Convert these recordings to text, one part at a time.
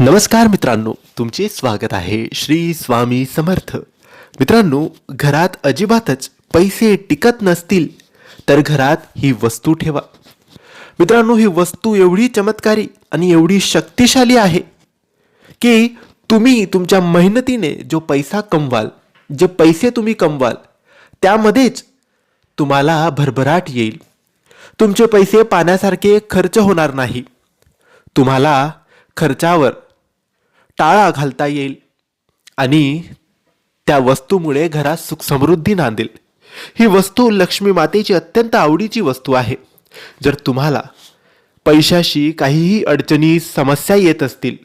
नमस्कार मित्रांनो तुमचे स्वागत आहे श्री स्वामी समर्थ. मित्रांनो घरात अजिबातच पैसे टिकत नसतील तर घरात ही वस्तू ठेवा. मित्रांनो ही वस्तू एवढी चमत्कारी आणि एवढी शक्तिशाली आहे की तुम्ही तुमच्या मेहनतीने जो पैसा कमवाल जे पैसे तुम्ही कमवाल त्यामध्येच तुम्हाला भरभराट येईल. तुमचे पैसे पाण्यासारखे खर्च होणार नाही. तुम्हाला खर्चावर टाळा घालता येईल. आणि त्या वस्तूमुळे घरात सुख समृद्धी नांदेल. ही वस्तू लक्ष्मी मातेची अत्यंत आवडीची वस्तू आहे. जर तुम्हाला पैशाशी काहीही अडचणी समस्या येत असतील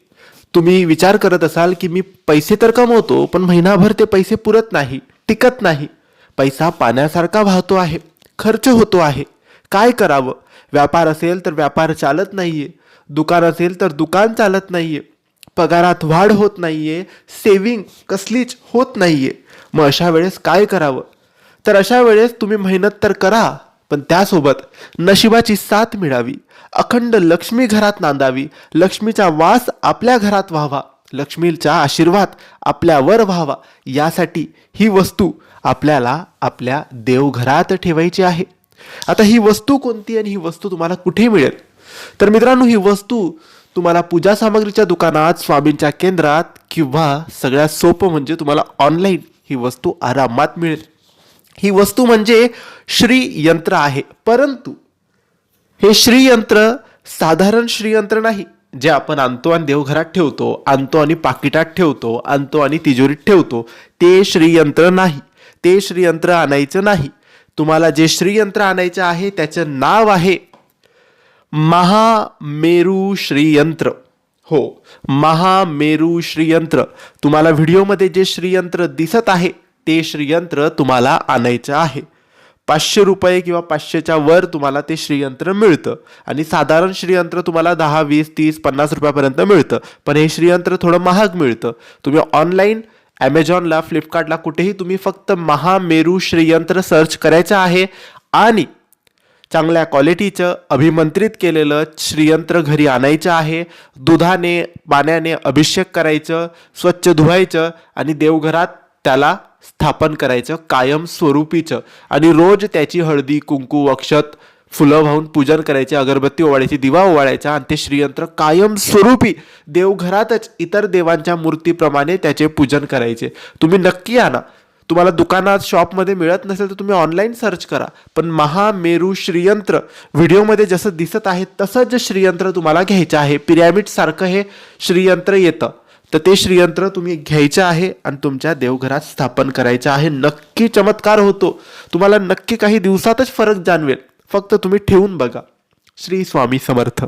तुम्ही विचार करत असाल की मी पैसे तर कमवतो पण महिनाभर ते पैसे पुरत नाही टिकत नाही. पैसा पाण्यासारखा वाहतो आहे खर्च होतो आहे. काय करावं? व्यापार असेल तर व्यापार चालत नाहीये. दुकान असेल तर दुकान चालत नाहीये. पगारात वाढ होत नाहीये सेविंग कसलीच होत नाहीये. मग अशा वेळेस काय करावं? तर अशा वेळेस तुम्ही मेहनत तर करा पण त्यासोबत नशिबाची साथ मिळावी. अखंड लक्ष्मी घरात नांदावी. लक्ष्मीचा वास आपल्या घरात व्हावा. लक्ष्मीचा आशीर्वाद आपल्यावर व्हावा. यासाठी ही वस्तू आपल्याला आपल्या देवघरात ठेवायची आहे. आता ही वस्तू कोणती आणि ही वस्तू तुम्हाला कुठे मिळेल? तर मित्रांनो ही वस्तू तुम्हाला पूजा सामग्रीच्या दुकानात स्वामींच्या केंद्रात किंवा सगळ्यात सोपं म्हणजे तुम्हाला ऑनलाईन ही वस्तू आरामात मिळेल. ही वस्तू म्हणजे श्रीयंत्र आहे. परंतु हे श्रीयंत्र साधारण श्रीयंत्र नाही जे आपण आणतो आणि देवघरात ठेवतो आणतो आणि पाकिटात ठेवतो आणतो आणि तिजोरीत ठेवतो ते श्रीयंत्र नाही. ते श्रीयंत्र आणायचं नाही. तुम्हाला जे श्रीयंत्र आणायचं आहे त्याचं नाव आहे महामेरू श्रीयंत्र हो महामेरू श्रीयंत्र तुम्हाला व्हिडिओमध्ये जे श्रीयंत्र दिसत आहे ते श्रीयंत्र तुम्हाला आणायचं आहे. पाचशे रुपये किंवा पाचशेच्या वर तुम्हाला ते श्रीयंत्र मिळतं. आणि साधारण श्रीयंत्र तुम्हाला दहा वीस तीस पन्नास रुपयापर्यंत मिळतं. पण हे श्रीयंत्र थोडं महाग मिळतं. तुम्ही ऑनलाईन ॲमेझॉनला फ्लिपकार्टला कुठेही तुम्ही फक्त महामेरू श्रीयंत्र सर्च करायचं आहे. आणि चांगल्या क्वालिटीचं अभिमंत्रित केलेलं श्रीयंत्र घरी आणायचं आहे. दुधाने पाण्याने अभिषेक करायचं स्वच्छ धुवायचं आणि देवघरात त्याला स्थापन करायचं कायम स्वरूपीचं. आणि रोज त्याची हळदी कुंकू अक्षत फुलं वाहून पूजन करायचे अगरबत्ती ओवाळायची दिवा ओवाळायचा आणि ते श्रीयंत्र कायम स्वरूपी देवघरातच इतर देवांच्या मूर्तीप्रमाणे त्याचे पूजन करायचे. तुम्ही नक्की आणा. तुम्हाला दुकानात शॉपमध्ये मिळत नसेल तर तुम्ही ऑनलाईन सर्च करा. पण महामेरू श्रीयंत्र व्हिडिओमध्ये जसं दिसत आहे तसंच श्रीयंत्र तुम्हाला घ्यायचं आहे पिरॅमिडसारखं हे श्रीयंत्र येतं. तर ते श्रीयंत्र तुम्ही घ्यायचं आहे आणि तुमच्या देवघरात स्थापन करायचं आहे. नक्की चमत्कार होतो. तुम्हाला नक्की काही दिवसातच फरक जाणवेल. फक्त तुम्ही ठेवून बघा. श्री स्वामी समर्थ.